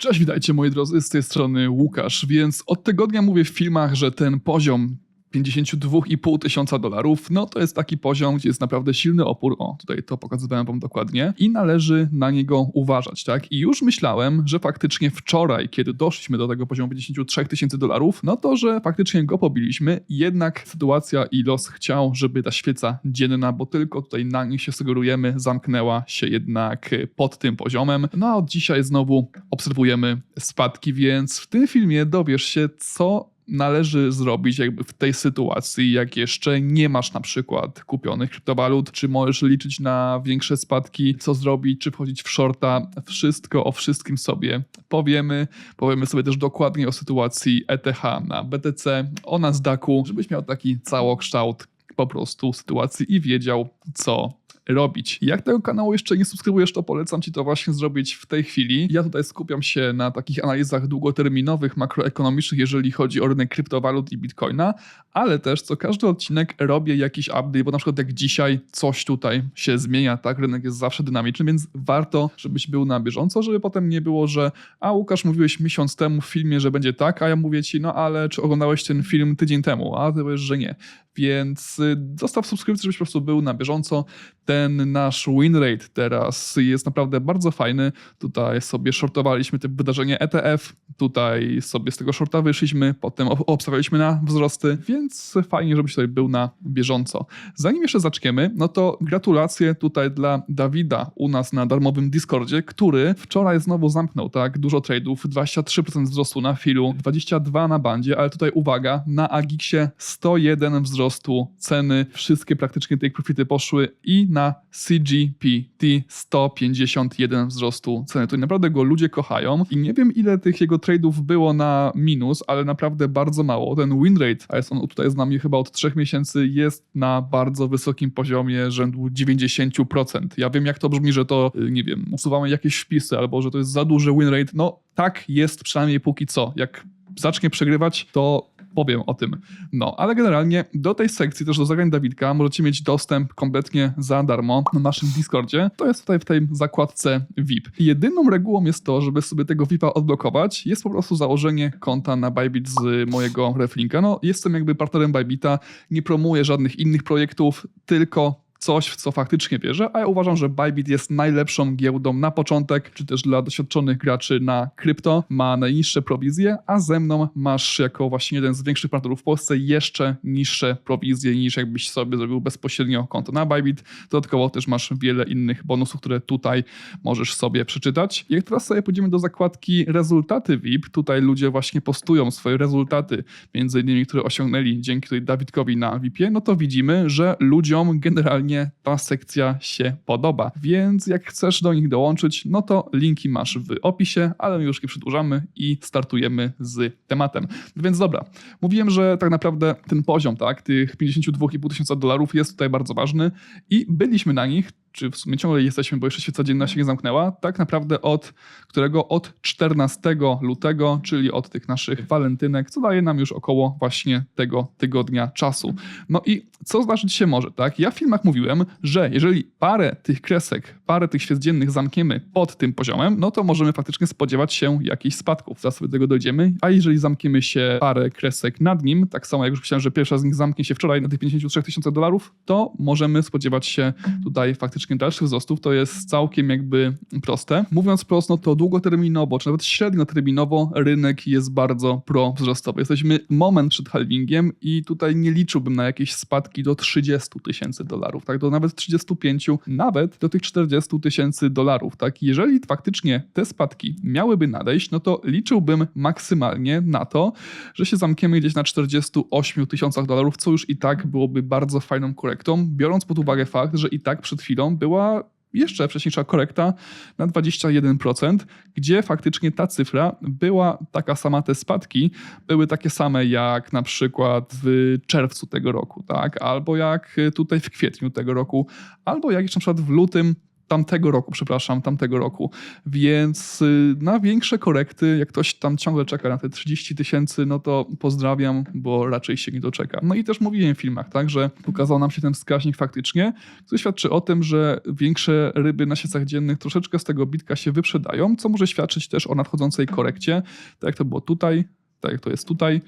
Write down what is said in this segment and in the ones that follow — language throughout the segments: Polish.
Cześć, witajcie moi drodzy, z tej strony Łukasz, więc od tygodnia mówię w filmach, że ten poziom 52,5 tysiąca dolarów, no to jest taki poziom, gdzie jest naprawdę silny opór, o tutaj to pokazywałem wam dokładnie i należy na niego uważać, tak? I już myślałem, że faktycznie wczoraj, kiedy doszliśmy do tego poziomu 53 tysięcy dolarów, no to, że faktycznie go pobiliśmy, jednak sytuacja i los chciał, żeby ta świeca dzienna, bo tylko tutaj na nich się sugerujemy, zamknęła się jednak pod tym poziomem. No a od dzisiaj znowu obserwujemy spadki, więc w tym filmie dowiesz się, co należy zrobić jakby w tej sytuacji, jak jeszcze nie masz na przykład kupionych kryptowalut, czy możesz liczyć na większe spadki, co zrobić, czy wchodzić w shorta, wszystko o wszystkim sobie powiemy. Powiemy sobie też dokładnie o sytuacji ETH na BTC, o Nasdaqu, żebyś miał taki całokształt po prostu sytuacji i wiedział, co robić. Jak tego kanału jeszcze nie subskrybujesz, to polecam Ci to właśnie zrobić w tej chwili. Ja tutaj skupiam się na takich analizach długoterminowych, makroekonomicznych, jeżeli chodzi o rynek kryptowalut i bitcoina, ale też co każdy odcinek robię jakiś update, bo na przykład jak dzisiaj coś tutaj się zmienia, tak, rynek jest zawsze dynamiczny, więc warto, żebyś był na bieżąco, żeby potem nie było, że a Łukasz mówiłeś miesiąc temu w filmie, że będzie tak, a ja mówię Ci, no ale czy oglądałeś ten film tydzień temu, a ty powiesz, że nie. Więc y, zostaw subskrypcję, żebyś po prostu był na bieżąco. Ten nasz win rate teraz jest naprawdę bardzo fajny. Tutaj sobie shortowaliśmy te wydarzenie ETF, tutaj sobie z tego shorta wyszliśmy, potem obstawialiśmy na wzrosty, więc fajnie, żebyś tutaj był na bieżąco. Zanim jeszcze zaczniemy, no to gratulacje tutaj dla Dawida u nas na darmowym Discordzie, który wczoraj znowu zamknął, tak, dużo trade'ów, 23% wzrostu na filu, 22 na bandzie, ale tutaj uwaga, na Agixie 101 wzrostu ceny, wszystkie praktycznie take profity poszły i na CGPT 151 wzrostu ceny. To naprawdę go ludzie kochają i nie wiem ile tych jego trade'ów było na minus, ale naprawdę bardzo mało. Ten win rate, a jest on tutaj z nami chyba od 3 miesięcy, jest na bardzo wysokim poziomie rzędu 90%. Ja wiem jak to brzmi, że to, y, nie wiem, usuwamy jakieś wpisy albo że to jest za duży win rate. No tak jest przynajmniej póki co. Jak zacznie przegrywać, to powiem o tym. No, ale generalnie do tej sekcji, też do zagrań Dawidka, możecie mieć dostęp kompletnie za darmo na naszym Discordzie. To jest tutaj w tej zakładce VIP. Jedyną regułą jest to, żeby sobie tego VIPa odblokować, jest po prostu założenie konta na Bybit z mojego reflinka. No, jestem jakby partnerem Bybita, nie promuję żadnych innych projektów, tylko coś, w co faktycznie wierzę, a ja uważam, że Bybit jest najlepszą giełdą na początek, czy też dla doświadczonych graczy na krypto. Ma najniższe prowizje, a ze mną masz jako właśnie jeden z większych partnerów w Polsce jeszcze niższe prowizje niż jakbyś sobie zrobił bezpośrednio konto na Bybit. Dodatkowo też masz wiele innych bonusów, które tutaj możesz sobie przeczytać. Jak teraz sobie pójdziemy do zakładki rezultaty VIP, tutaj ludzie właśnie postują swoje rezultaty, między innymi, które osiągnęli dzięki tutaj Dawidkowi na VIPie, no to widzimy, że ludziom generalnie ta sekcja się podoba. Więc jak chcesz do nich dołączyć, no to linki masz w opisie, ale my już nie przedłużamy i startujemy z tematem. Więc dobra, mówiłem, że tak naprawdę ten poziom, tak, tych 52,5 tysiąca dolarów jest tutaj bardzo ważny i byliśmy na nich czy w sumie ciągle jesteśmy, bo jeszcze świeca dzienna się nie zamknęła, tak naprawdę od którego od 14 lutego, czyli od tych naszych walentynek, co daje nam już około właśnie tego tygodnia czasu. No i co zdarzyć się może, tak? Ja w filmach mówiłem, że jeżeli parę tych kresek, parę tych świec dziennych zamkniemy pod tym poziomem, no to możemy faktycznie spodziewać się jakichś spadków. Zaraz sobie do tego dojdziemy. A jeżeli zamkniemy się parę kresek nad nim, tak samo jak już myślałem, że pierwsza z nich zamknie się wczoraj na tych 53 tysiącach dolarów, to możemy spodziewać się tutaj faktycznie dalszych wzrostów, to jest całkiem jakby proste. Mówiąc prosto, to długoterminowo, czy nawet średnioterminowo rynek jest bardzo pro-wzrostowy. Jesteśmy moment przed halvingiem i tutaj nie liczyłbym na jakieś spadki do 30 tysięcy dolarów, tak, do nawet 35, nawet do tych 40 tysięcy dolarów, tak. Jeżeli faktycznie te spadki miałyby nadejść, no to liczyłbym maksymalnie na to, że się zamkniemy gdzieś na 48 tysiącach dolarów, co już i tak byłoby bardzo fajną korektą, biorąc pod uwagę fakt, że i tak przed chwilą była jeszcze wcześniejsza korekta na 21%, gdzie faktycznie ta cyfra była taka sama, te spadki były takie same jak na przykład w czerwcu tego roku, tak? albo jak tutaj w kwietniu tego roku, albo jak jeszcze na przykład w lutym tamtego roku, przepraszam, tamtego roku. Więc y, na większe korekty, jak ktoś tam ciągle czeka na te 30 tysięcy, no to pozdrawiam, bo raczej się nie doczeka. No i też mówiłem w filmach, tak, że pokazał nam się ten wskaźnik faktycznie, który świadczy o tym, że większe ryby na siecach dziennych troszeczkę z tego bitka się wyprzedają, co może świadczyć też o nadchodzącej korekcie, tak jak to było tutaj, tak jak to jest tutaj,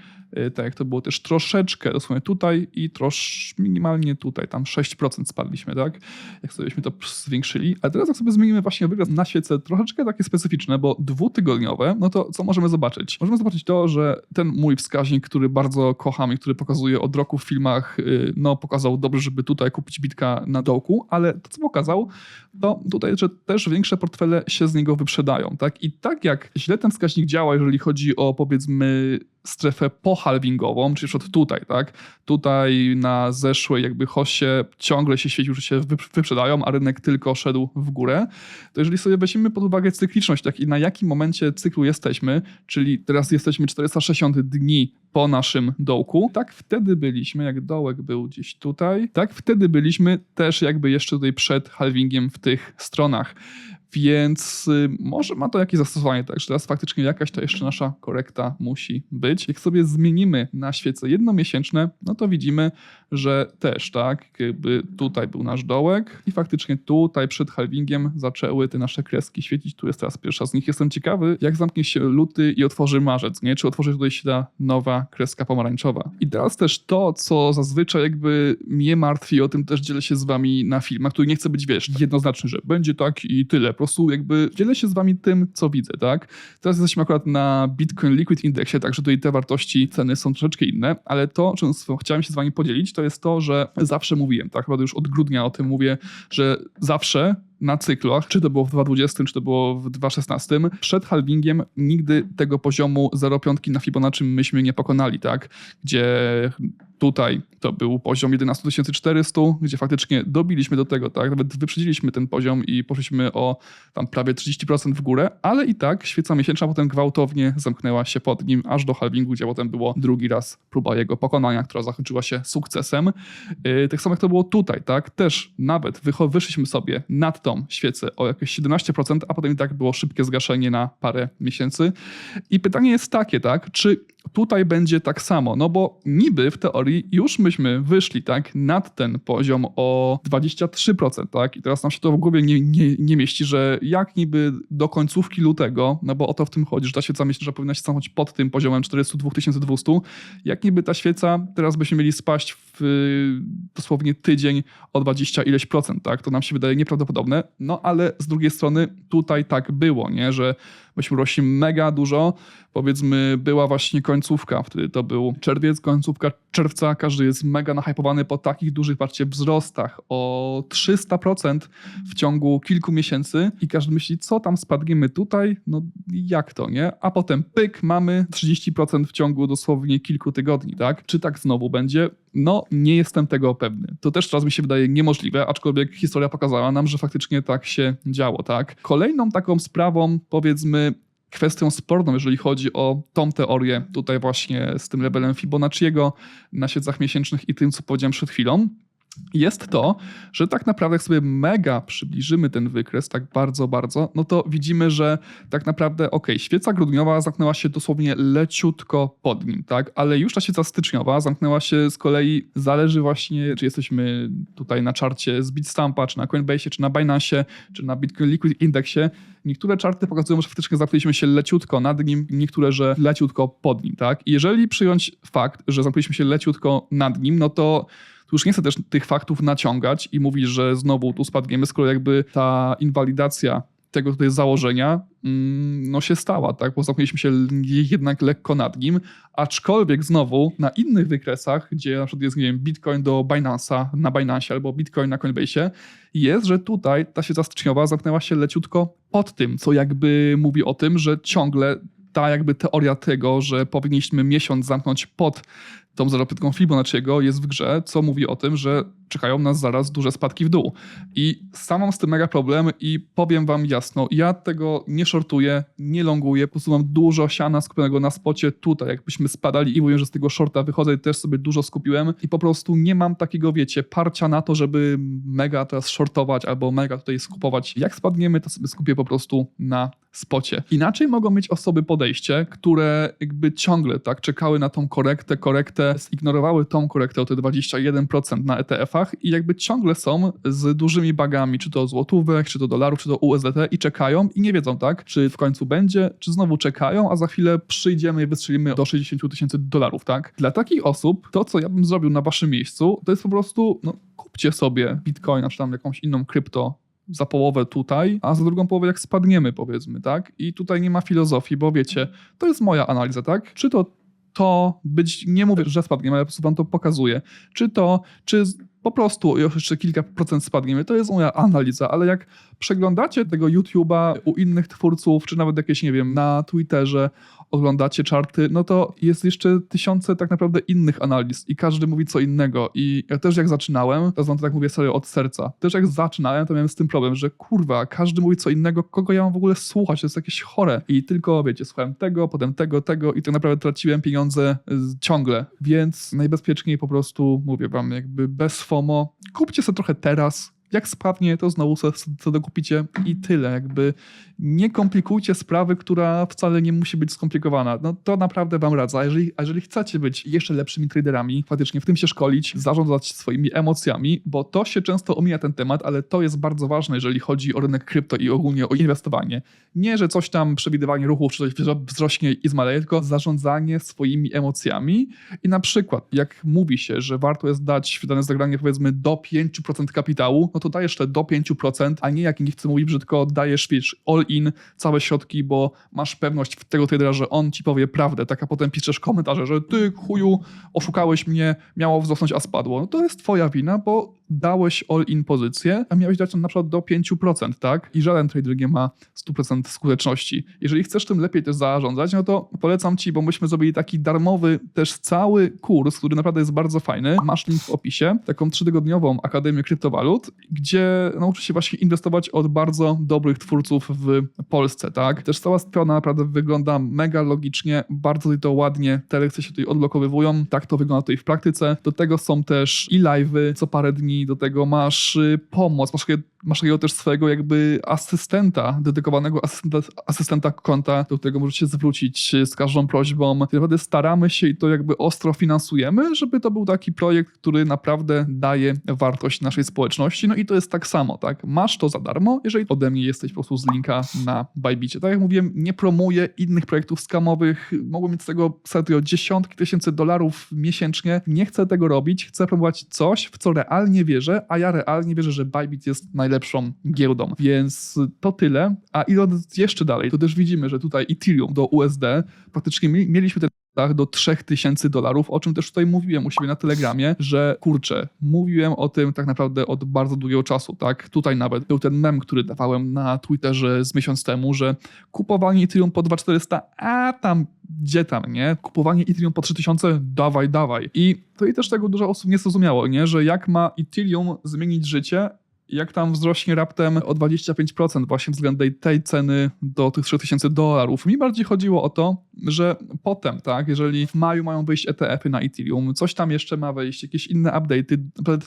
tak jak to było też troszeczkę dosłownie tutaj i trosz minimalnie tutaj, tam 6% spadliśmy, tak? Jak sobie byśmy to zwiększyli. A teraz jak sobie zmienimy właśnie wyraz na świece troszeczkę takie specyficzne, bo dwutygodniowe, no to co możemy zobaczyć? Możemy zobaczyć to, że ten mój wskaźnik, który bardzo kocham i który pokazuje od roku w filmach, y, no pokazał dobrze, żeby tutaj kupić bitka na dołku, ale to co pokazał, to tutaj, że też większe portfele się z niego wyprzedają, tak? I tak jak źle ten wskaźnik działa, jeżeli chodzi o powiedzmy strefę pohalvingową, czyli przykład tutaj, tak? Tutaj na zeszłej jakby hoście ciągle się świecił, że się wyprzedają, a rynek tylko szedł w górę. To jeżeli sobie weźmiemy pod uwagę cykliczność, tak i na jakim momencie cyklu jesteśmy, czyli teraz jesteśmy 460 dni po naszym dołku, tak wtedy byliśmy, jak dołek był gdzieś tutaj, tak wtedy byliśmy też jakby jeszcze tutaj przed halvingiem w tych stronach. Więc y, może ma to jakieś zastosowanie, także teraz faktycznie jakaś to jeszcze nasza korekta musi być. Jak sobie zmienimy na świece jednomiesięczne, no to widzimy, że też, tak, jakby tutaj był nasz dołek i faktycznie tutaj przed halvingiem zaczęły te nasze kreski świecić. Tu jest teraz pierwsza z nich. Jestem ciekawy, jak zamknie się luty i otworzy marzec, nie? Czy otworzy tutaj się ta nowa kreska pomarańczowa. I teraz też to, co zazwyczaj jakby mnie martwi, o tym też dzielę się z wami na filmach, który nie chcę być, wiesz, jednoznaczny, że będzie tak i tyle prostu jakby dzielę się z wami tym, co widzę, tak? Teraz jesteśmy akurat na Bitcoin Liquid Indexie, także tutaj te wartości ceny są troszeczkę inne, ale to, czym chciałem się z wami podzielić, to jest to, że zawsze mówiłem, tak? Chyba już od grudnia o tym mówię, że zawsze na cyklach, czy to było w 2020, czy to było w 2016, przed halvingiem nigdy tego poziomu 0,5 na Fibonacci myśmy nie pokonali, tak? Gdzie tutaj to był poziom 11 400, gdzie faktycznie dobiliśmy do tego, tak? Nawet wyprzedziliśmy ten poziom i poszliśmy o tam prawie 30% w górę, ale i tak świeca miesięczna potem gwałtownie zamknęła się pod nim aż do halvingu, gdzie potem było drugi raz próba jego pokonania, która zakończyła się sukcesem. Yy, tak samo jak to było tutaj, tak? Też nawet wyszliśmy sobie nad tą świecę o jakieś 17%, a potem i tak było szybkie zgaszenie na parę miesięcy. I pytanie jest takie, tak? Czy tutaj będzie tak samo? No bo niby w teorii już myśmy wyszli tak nad ten poziom o 23%, tak? I teraz nam się to w głowie nie, nie, nie mieści, że jak niby do końcówki lutego, no bo o to w tym chodzi, że ta świeca że powinna się stanąć pod tym poziomem 42 200, jak niby ta świeca teraz byśmy mieli spaść w dosłownie tydzień o 20 ileś procent, tak? To nam się wydaje nieprawdopodobne, no ale z drugiej strony tutaj tak było, nie? Że myśmy rośli mega dużo, powiedzmy była właśnie końcówka, wtedy to był czerwiec, końcówka czerwca, każdy jest mega nahypowany po takich dużych, patrzcie, wzrostach o 300% w ciągu kilku miesięcy i każdy myśli, co tam spadniemy tutaj, no jak to, nie? A potem pyk, mamy 30% w ciągu dosłownie kilku tygodni, tak? Czy tak znowu będzie? No, nie jestem tego pewny. To też teraz mi się wydaje niemożliwe, aczkolwiek historia pokazała nam, że faktycznie tak się działo, tak? Kolejną taką sprawą, powiedzmy, kwestią sporną, jeżeli chodzi o tą teorię tutaj właśnie z tym levelem Fibonacciego na siedzach miesięcznych i tym, co powiedziałem przed chwilą, jest to, że tak naprawdę jak sobie mega przybliżymy ten wykres, tak bardzo, bardzo, no to widzimy, że tak naprawdę, ok, świeca grudniowa zamknęła się dosłownie leciutko pod nim, tak, ale już ta świeca styczniowa zamknęła się z kolei, zależy właśnie, czy jesteśmy tutaj na czarcie z Bitstampa, czy na Coinbase, czy na Binance, czy na Bitcoin Liquid Indexie. Niektóre czarty pokazują, że faktycznie zamknęliśmy się leciutko nad nim, niektóre, że leciutko pod nim, tak. I jeżeli przyjąć fakt, że zamknęliśmy się leciutko nad nim, no to już nie chcę też tych faktów naciągać i mówić, że znowu tu spadniemy, skoro jakby ta inwalidacja tego tutaj założenia mm, no się stała, tak? Bo zamknęliśmy się jednak lekko nad nim, aczkolwiek znowu na innych wykresach, gdzie na przykład jest, nie wiem, Bitcoin do Binance'a na Binance albo Bitcoin na Coinbase, jest, że tutaj ta sieć styczniowa zamknęła się leciutko pod tym, co jakby mówi o tym, że ciągle ta jakby teoria tego, że powinniśmy miesiąc zamknąć pod tą zarobitką Fibonacciego jest w grze, co mówi o tym, że czekają nas zaraz duże spadki w dół. I sam mam z tym mega problem i powiem wam jasno, ja tego nie shortuję, nie longuję, po prostu mam dużo siana skupionego na spocie tutaj, jakbyśmy spadali i mówię, że z tego shorta wychodzę, też sobie dużo skupiłem i po prostu nie mam takiego, wiecie, parcia na to, żeby mega teraz shortować albo mega tutaj skupować. Jak spadniemy, to sobie skupię po prostu na spocie. Inaczej mogą mieć osoby podejście, które jakby ciągle tak czekały na tą korektę, korektę, zignorowały tą korektę o te 21% na I jakby ciągle są z dużymi bagami, czy to złotówek, czy to dolarów, czy to USDT i czekają i nie wiedzą, tak, czy w końcu będzie, czy znowu czekają, a za chwilę przyjdziemy i wystrzelimy do 60 tysięcy dolarów, tak. Dla takich osób to, co ja bym zrobił na waszym miejscu, to jest po prostu, no kupcie sobie bitcoina, czy tam jakąś inną krypto za połowę tutaj, a za drugą połowę jak spadniemy, powiedzmy, tak? I tutaj nie ma filozofii, bo wiecie, to jest moja analiza, tak? Czy to to być, nie mówię, że spadniemy, ale po prostu wam to pokazuję. Czy to, czy po prostu jeszcze kilka procent spadniemy, to jest moja analiza, ale jak przeglądacie tego YouTube'a u innych twórców, czy nawet jakieś, nie wiem, na Twitterze, oglądacie czarty, no to jest jeszcze tysiące tak naprawdę innych analiz i każdy mówi co innego. I ja też jak zaczynałem, teraz wam to tak mówię serio od serca, też jak zaczynałem, to miałem z tym problem, że kurwa, każdy mówi co innego, kogo ja mam w ogóle słuchać, to jest jakieś chore. I tylko, wiecie, słuchałem tego, potem tego, tego i tak naprawdę traciłem pieniądze ciągle. Więc najbezpieczniej po prostu, mówię wam, jakby bez FOMO, kupcie sobie trochę teraz, jak spadnie, to znowu co dokupicie i tyle. Jakby nie komplikujcie sprawy, która wcale nie musi być skomplikowana. No to naprawdę wam radzę. A jeżeli, jeżeli chcecie być jeszcze lepszymi traderami, faktycznie w tym się szkolić, zarządzać swoimi emocjami, bo to się często omija ten temat, ale to jest bardzo ważne, jeżeli chodzi o rynek krypto i ogólnie o inwestowanie. Nie, że coś tam, przewidywanie ruchów, czy coś wzrośnie i zmaleje, tylko zarządzanie swoimi emocjami i na przykład, jak mówi się, że warto jest dać dane zagranie powiedzmy do 5% kapitału, no to dajesz te do 5%, a nie jak nie chcę mówić brzydko, dajesz wiesz, all in, całe środki, bo masz pewność w tego tradera, że on ci powie prawdę, tak a potem piszesz komentarze, że ty chuju, oszukałeś mnie, miało wzrosnąć, a spadło. No to jest twoja wina, bo dałeś all-in pozycję, a miałeś dać na przykład do 5%, tak? I żaden trader nie ma 100% skuteczności. Jeżeli chcesz tym lepiej też zarządzać, no to polecam ci, bo myśmy zrobili taki darmowy też cały kurs, który naprawdę jest bardzo fajny. Masz link w opisie, taką trzytygodniową Akademię Kryptowalut, gdzie nauczysz się właśnie inwestować od bardzo dobrych twórców w Polsce, tak? Też cała strona naprawdę wygląda mega logicznie, bardzo to ładnie, te lekcje się tutaj odblokowywują, tak to wygląda tutaj w praktyce. Do tego są też i live'y co parę dni, do tego masz y, pomoc, masz, masz takiego też swojego jakby asystenta, dedykowanego asystenta, asystenta konta, do którego możecie zwrócić z każdą prośbą. Naprawdę staramy się i to jakby ostro finansujemy, żeby to był taki projekt, który naprawdę daje wartość naszej społeczności. No i to jest tak samo, tak? Masz to za darmo, jeżeli ode mnie jesteś po prostu z linka na Bajbicie. Tak jak mówiłem, nie promuję innych projektów skamowych, mogłem mieć z tego serio dziesiątki tysięcy dolarów miesięcznie. Nie chcę tego robić, chcę promować coś, w co realnie wierzę, a ja realnie wierzę, że Bybit jest najlepszą giełdą. Więc to tyle. A idąc jeszcze dalej, to też widzimy, że tutaj Ethereum do USD praktycznie mieliśmy ten do 3000 dolarów, o czym też tutaj mówiłem u siebie na Telegramie, że kurczę, mówiłem o tym tak naprawdę od bardzo długiego czasu, tak? Tutaj nawet był ten mem, który dawałem na Twitterze z miesiąc temu, że kupowanie Ethereum po 2400, a tam gdzie tam, nie? Kupowanie Ethereum po 3000, dawaj, dawaj. I to i też tego dużo osób nie zrozumiało, nie? Że jak ma Ethereum zmienić życie, jak tam wzrośnie raptem o 25% właśnie względem tej ceny do tych 3000 dolarów. Mi bardziej chodziło o to, że potem, tak, jeżeli w maju mają wyjść ETF-y na Ethereum, coś tam jeszcze ma wejść, jakieś inne update'y,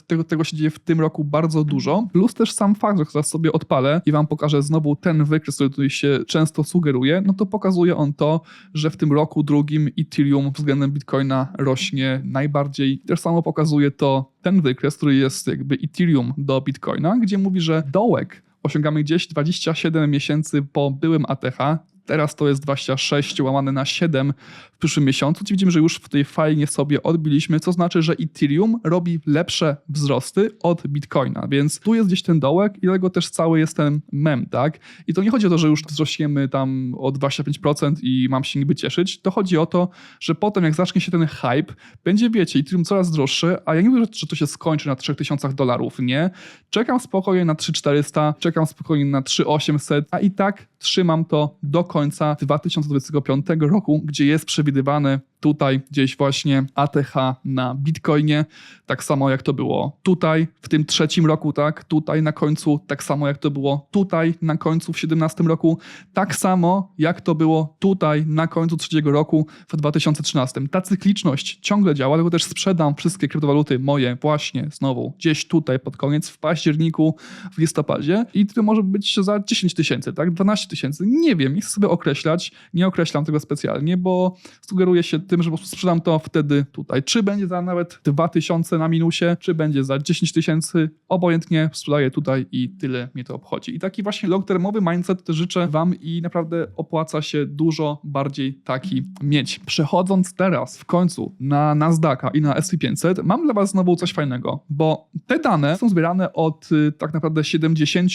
tego, tego się dzieje w tym roku bardzo dużo, plus też sam fakt, że zaraz sobie odpalę i wam pokażę znowu ten wykres, który tutaj się często sugeruje, no to pokazuje on to, że w tym roku drugim Ethereum względem Bitcoina rośnie najbardziej. Też samo pokazuje to ten wykres, który jest jakby Ethereum do Bitcoina, gdzie mówi, że dołek osiągamy gdzieś 27 miesięcy po byłym ATH, Teraz to jest 26 łamane na 7 w przyszłym miesiącu. Czyli widzimy, że już w tej fajnie sobie odbiliśmy, co znaczy, że Ethereum robi lepsze wzrosty od Bitcoina, więc tu jest gdzieś ten dołek i dlatego też cały jest ten mem, tak? I to nie chodzi o to, że już wzrośniemy tam o 25% i mam się niby cieszyć. To chodzi o to, że potem jak zacznie się ten hype, będzie, wiecie, Ethereum coraz droższy, a ja nie mówię, że to się skończy na 3000 dolarów, nie. Czekam spokojnie na 3400, czekam spokojnie na 3800, a i tak trzymam to do końca 2025 roku, gdzie jest przewidywany tutaj gdzieś właśnie ATH na Bitcoinie, tak samo jak to było tutaj w tym trzecim roku, tak, tutaj na końcu, tak samo jak to było tutaj na końcu w 17 roku, tak samo jak to było tutaj na końcu trzeciego roku w 2013. Ta cykliczność ciągle działa, dlatego też sprzedam wszystkie kryptowaluty moje właśnie znowu gdzieś tutaj pod koniec w październiku, w listopadzie i to może być za 10 tysięcy, tak, 12 tysięcy, nie wiem, nie chcę sobie określać, nie określam tego specjalnie, bo sugeruje się tym, że po prostu sprzedam to wtedy tutaj. Czy będzie za nawet 2000 na minusie, czy będzie za 10 tysięcy, obojętnie sprzedaję tutaj i tyle mnie to obchodzi. I taki właśnie long-termowy mindset życzę wam i naprawdę opłaca się dużo bardziej taki mieć. Przechodząc teraz w końcu na Nasdaqa i na S&P 500, mam dla was znowu coś fajnego, bo te dane są zbierane od y, tak naprawdę 70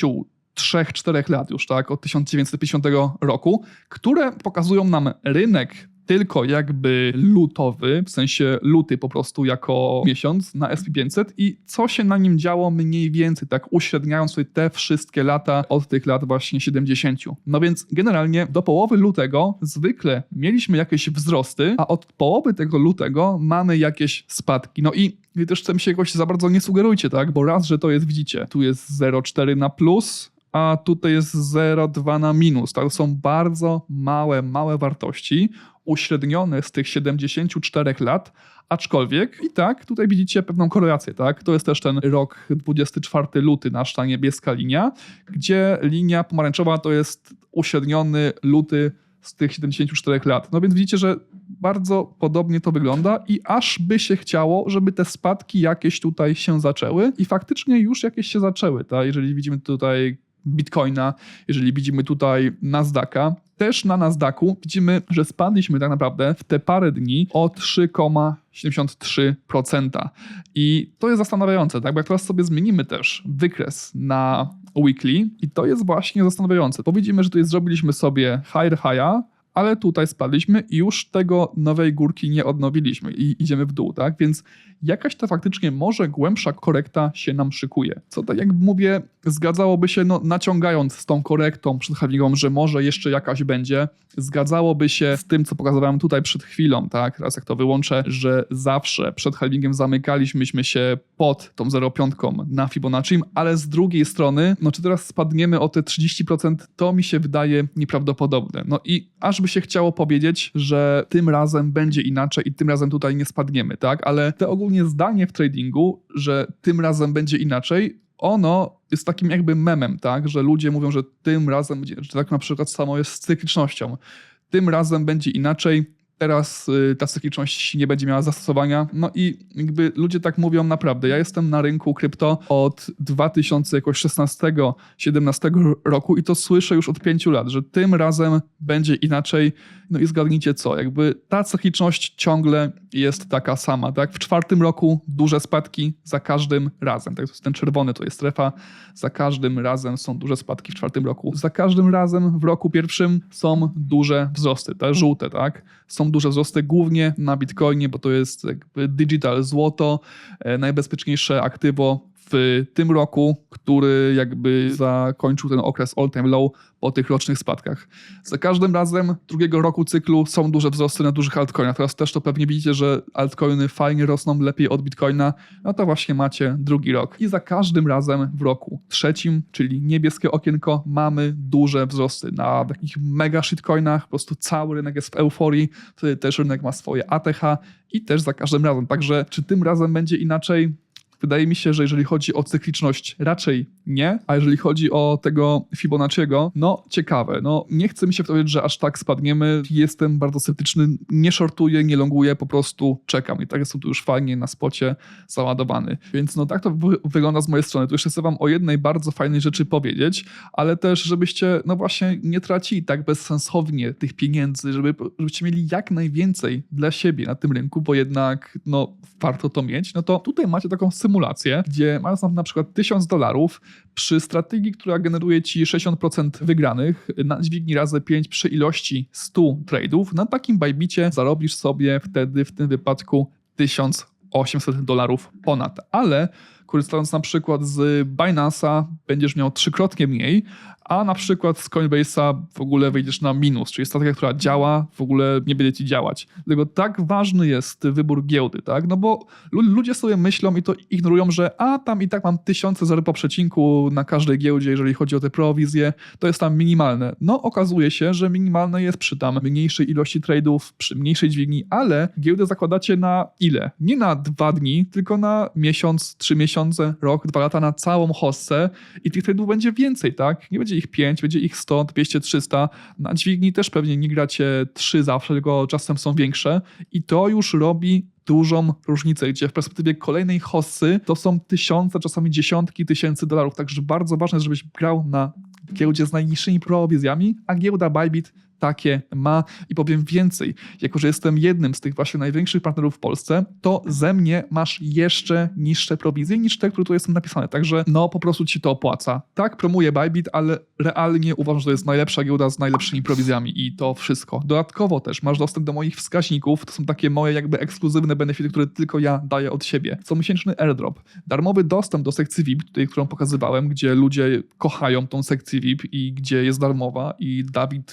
3-4 lat już, tak, od 1950 roku, które pokazują nam rynek tylko jakby lutowy, w sensie luty po prostu jako miesiąc na SP500 i co się na nim działo mniej więcej, tak uśredniając sobie te wszystkie lata od tych lat właśnie 70. No więc generalnie do połowy lutego zwykle mieliśmy jakieś wzrosty, a od połowy tego lutego mamy jakieś spadki. No i i też tym się jakoś za bardzo nie sugerujcie, tak? Bo raz, że to jest, widzicie, tu jest 0,4 na plus, a tutaj jest 0,2 na minus. To są bardzo małe, małe wartości, uśrednione z tych 74 lat, aczkolwiek i tak tutaj widzicie pewną korelację, tak? To jest też ten rok 24 luty, nasza niebieska linia, gdzie linia pomarańczowa to jest uśredniony luty z tych 74 lat. No więc widzicie, że bardzo podobnie to wygląda i aż by się chciało, żeby te spadki jakieś tutaj się zaczęły i faktycznie już jakieś się zaczęły, tak? Jeżeli widzimy tutaj Bitcoina, jeżeli widzimy tutaj Nasdaqa, też na Nasdaqu widzimy, że spadliśmy tak naprawdę w te parę dni o 3,73%. I to jest zastanawiające, tak? Bo jak teraz sobie zmienimy też wykres na weekly i to jest właśnie zastanawiające. Powiedzmy, że tutaj zrobiliśmy sobie higher higha, ale tutaj spadliśmy i już tego nowej górki nie odnowiliśmy i idziemy w dół, tak? Więc jakaś ta faktycznie może głębsza korekta się nam szykuje. Co tak jak mówię, zgadzałoby się, no naciągając z tą korektą przed halvingą, że może jeszcze jakaś będzie, zgadzałoby się z tym, co pokazywałem tutaj przed chwilą, tak? Teraz jak to wyłączę, że zawsze przed halvingiem zamykaliśmy się pod tą 0,5 na Fibonacci, ale z drugiej strony, no czy teraz spadniemy o te 30%, to mi się wydaje nieprawdopodobne. No i aż by się chciało powiedzieć, że tym razem będzie inaczej i tym razem tutaj nie spadniemy, tak? Ale te ogólnie zdanie w tradingu, że tym razem będzie inaczej, ono jest takim jakby memem, tak? Że ludzie mówią, że tym razem będzie, że tak na przykład samo jest z cyklicznością. Tym razem będzie inaczej, teraz y, ta cykliczność nie będzie miała zastosowania. No i jakby ludzie tak mówią naprawdę. Ja jestem na rynku krypto od 2016-17 roku i to słyszę już od pięciu lat, że tym razem będzie inaczej. No i zgadnijcie co, jakby ta cykliczność ciągle jest taka sama, tak? W czwartym roku duże spadki za każdym razem. Tak, ten czerwony to jest strefa. Za każdym razem są duże spadki w czwartym roku. Za każdym razem w roku pierwszym są duże wzrosty, te żółte, tak? Są duże wzrosty głównie na Bitcoinie, bo to jest digital złoto, e, najbezpieczniejsze aktywo w tym roku, który jakby zakończył ten okres all-time low po tych rocznych spadkach. Za każdym razem drugiego roku cyklu są duże wzrosty na dużych altcoinach. Teraz też to pewnie widzicie, że altcoiny fajnie rosną lepiej od Bitcoina. No to właśnie macie drugi rok. I za każdym razem w roku trzecim, czyli niebieskie okienko, mamy duże wzrosty na takich mega shitcoinach. Po prostu cały rynek jest w euforii. Wtedy też rynek ma swoje ATH i też za każdym razem. Także czy tym razem będzie inaczej? Wydaje mi się, że jeżeli chodzi o cykliczność, raczej nie, a jeżeli chodzi o tego Fibonacciego, no ciekawe. No nie chcę mi się powiedzieć, że aż tak spadniemy. Jestem bardzo sceptyczny, nie shortuję, nie longuję, po prostu czekam. I tak jestem tu już fajnie na spocie załadowany. Więc no tak to wygląda z mojej strony. Tu jeszcze chcę wam o jednej bardzo fajnej rzeczy powiedzieć, ale też żebyście no właśnie nie tracili tak bezsensownie tych pieniędzy, żeby, żebyście mieli jak najwięcej dla siebie na tym rynku, bo jednak no warto to mieć. No to tutaj macie taką symulację symulację, gdzie mając na przykład 1000 dolarów przy strategii, która generuje ci 60% wygranych na dźwigni razy 5 przy ilości 100 trade'ów, na takim bajbicie zarobisz sobie wtedy w tym wypadku 1800 dolarów ponad. Ale korzystając na przykład z Binance'a będziesz miał trzykrotnie mniej, a na przykład z Coinbase'a w ogóle wyjdziesz na minus, czyli strategia, która działa, w ogóle nie będzie ci działać. Dlatego tak ważny jest wybór giełdy, tak? No bo lu- ludzie sobie myślą i to ignorują, że a tam i tak mam tysiące zero po przecinku na każdej giełdzie, jeżeli chodzi o te prowizje, to jest tam minimalne. No okazuje się, że minimalne jest przy tam mniejszej ilości trade'ów, przy mniejszej dźwigni, ale giełdę zakładacie na ile? Nie na dwa dni, tylko na miesiąc, trzy miesiące, rok, dwa lata, na całą hossę i tych trade'ów będzie więcej, tak? Nie będzie ich 5, będzie ich 100, 200, 300. Na dźwigni też pewnie nie gracie 3 zawsze, tylko czasem są większe i to już robi dużą różnicę, gdzie w perspektywie kolejnej hossy to są tysiące, czasami dziesiątki tysięcy dolarów, także bardzo ważne żebyś grał na giełdzie z najniższymi prowizjami, a giełda Bybit takie ma i powiem więcej, jako że jestem jednym z tych właśnie największych partnerów w Polsce, to ze mnie masz jeszcze niższe prowizje niż te, które tu jestem napisane, także no po prostu ci to opłaca. Tak, promuję Bybit, ale realnie uważam, że to jest najlepsza giełda z najlepszymi prowizjami i to wszystko. Dodatkowo też masz dostęp do moich wskaźników, to są takie moje jakby ekskluzywne benefity, które tylko ja daję od siebie. Comiesięczny airdrop, darmowy dostęp do sekcji VIP, tutaj, którą pokazywałem, gdzie ludzie kochają tą sekcję VIP i gdzie jest darmowa i Dawid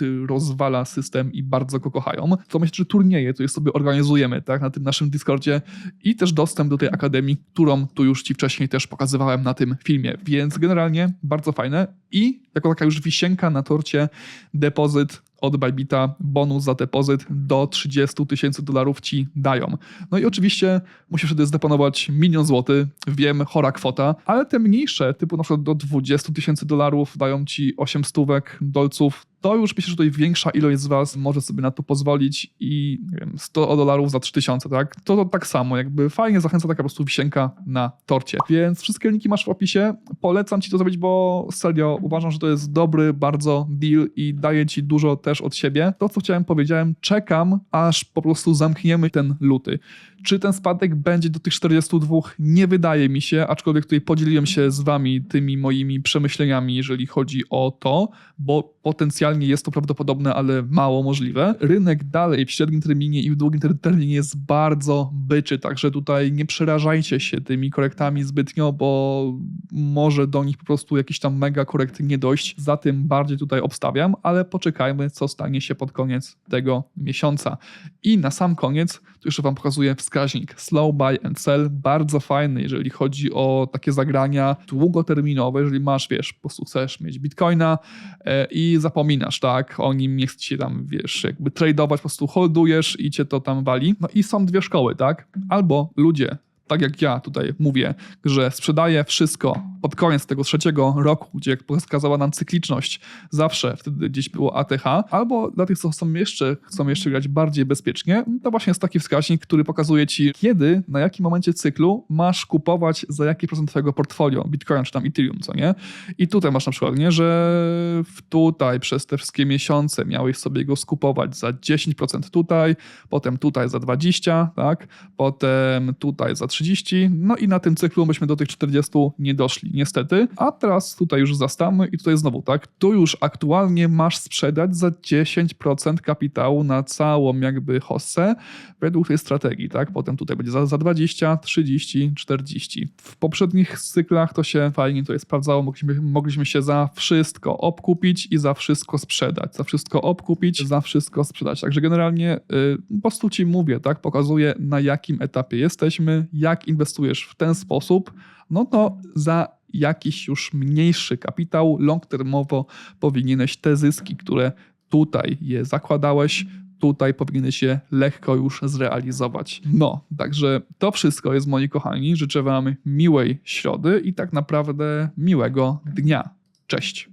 rozwala system i bardzo go kochają. Comiesięczne turnieje, to jest sobie organizujemy, tak, na tym naszym Discordzie i też dostęp do tej akademii, którą tu już ci wcześniej też pokazywałem na tym filmie, więc generalnie bardzo fajne i jako taka już wisienka na torcie depozyt od Bybita, bonus za depozyt do 30 tysięcy dolarów ci dają. No i oczywiście musisz wtedy zdeponować milion złotych, wiem, chora kwota, ale te mniejsze, typu na przykład do 20 tysięcy dolarów dają ci 8 stówek dolców, to już myślę, że tutaj większa ilość z was może sobie na to pozwolić i nie wiem, 100 dolarów za 3000, tak? To, to tak samo, jakby fajnie zachęca taka po prostu wisienka na torcie. Więc wszystkie linki masz w opisie. Polecam ci to zrobić, bo serio uważam, że to jest dobry bardzo deal i daje ci dużo też od siebie. To, co chciałem powiedziałem, czekam, aż po prostu zamkniemy ten luty. Czy ten spadek będzie do tych 42? Nie wydaje mi się, aczkolwiek tutaj podzieliłem się z wami tymi moimi przemyśleniami, jeżeli chodzi o to, bo potencjalnie jest to prawdopodobne, ale mało możliwe. Rynek dalej w średnim terminie i w długim ter- terminie jest bardzo byczy, także tutaj nie przerażajcie się tymi korektami zbytnio, bo może do nich po prostu jakiś tam mega korekt nie dojść. Za tym bardziej tutaj obstawiam, ale poczekajmy, co stanie się pod koniec tego miesiąca. I na sam koniec, tu jeszcze wam pokazuję wskaźnik slow buy and sell, bardzo fajny, jeżeli chodzi o takie zagrania długoterminowe, jeżeli masz, wiesz, po prostu chcesz mieć bitcoina e, i zapominasz, tak, o nim nie chce ci tam, wiesz, jakby tradeować, po prostu holdujesz i cię to tam wali. No i są dwie szkoły, tak, albo ludzie, tak jak ja tutaj mówię, że sprzedaję wszystko pod koniec tego trzeciego roku, gdzie jak pokazała nam cykliczność, zawsze wtedy gdzieś było ATH, albo dla tych, co chcą jeszcze, chcą jeszcze grać bardziej bezpiecznie, to właśnie jest taki wskaźnik, który pokazuje ci, kiedy, na jakim momencie cyklu masz kupować za jaki procent twojego portfolio, Bitcoin czy tam Ethereum, co nie? I tutaj masz na przykład, nie, że tutaj przez te wszystkie miesiące miałeś sobie go skupować za 10% tutaj, potem tutaj za 20, tak? Potem tutaj za 30, no i na tym cyklu myśmy do tych 40 nie doszli, niestety. A teraz tutaj już zastamy i tutaj znowu, tak? Tu już aktualnie masz sprzedać za 10% kapitału na całą jakby hossę według tej strategii, tak? Potem tutaj będzie za, za 20, 30, 40. W poprzednich cyklach to się fajnie tutaj sprawdzało, mogliśmy, mogliśmy się za wszystko obkupić i za wszystko sprzedać. Za wszystko obkupić, za wszystko sprzedać. Także generalnie y, po prostu ci mówię, tak? Pokazuję na jakim etapie jesteśmy, jak inwestujesz w ten sposób, no to za jakiś już mniejszy kapitał long-termowo powinieneś te zyski, które tutaj je zakładałeś, tutaj powinieneś je lekko już zrealizować. No, także to wszystko jest, moi kochani. Życzę Wam miłej środy i tak naprawdę miłego dnia. Cześć.